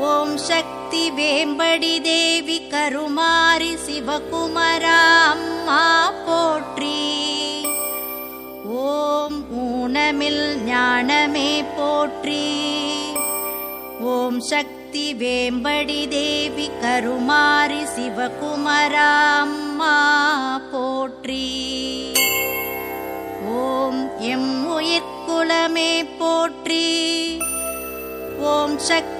ஓம் சக்தி வேம்படி தேவி கருமாரி சிவகுமரா அம்மா போற்றி. ஓம் ஊனமில் ஞானமே போற்றி. ஓம் சக்தி வேம்படி தேவி கருமாரி சிவகுமரா அம்மா போற்றி. ஓம் எம் உயிர்குலமே போற்றி. ஓம் சக்தி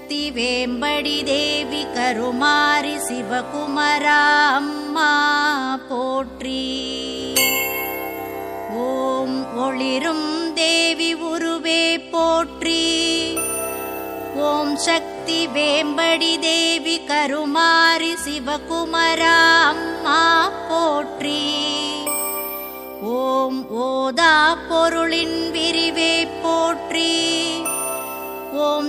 மூர்த்தி வேம்படி தேவி கருமாரி சிவகுமரா அம்மா போற்றி ஓம் ஒளிரும் தேவி உருவே போற்றி ஓம் சக்தி வேம்படி தேவி கருமாரி சிவகுமரா அம்மா போற்றி ஓம் ஓதா பொருளின்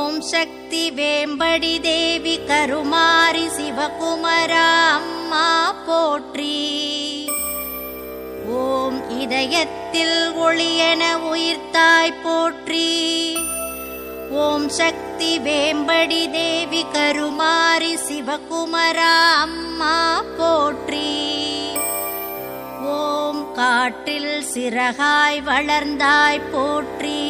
ஓம் சக்தி வேம்படி தேவி கருமாரி சிவகுமரா அம்மா போற்றி. ஓம் இதயத்தில் ஒளியென உயிர்த்தாய் போற்றி. ஓம் சக்தி வேம்படி தேவி கருமாரி சிவகுமரா அம்மா போற்றி. ஓம் காற்றில் சிறகாய் வளர்ந்தாய் போற்றி.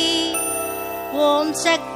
ஓம் சக்தி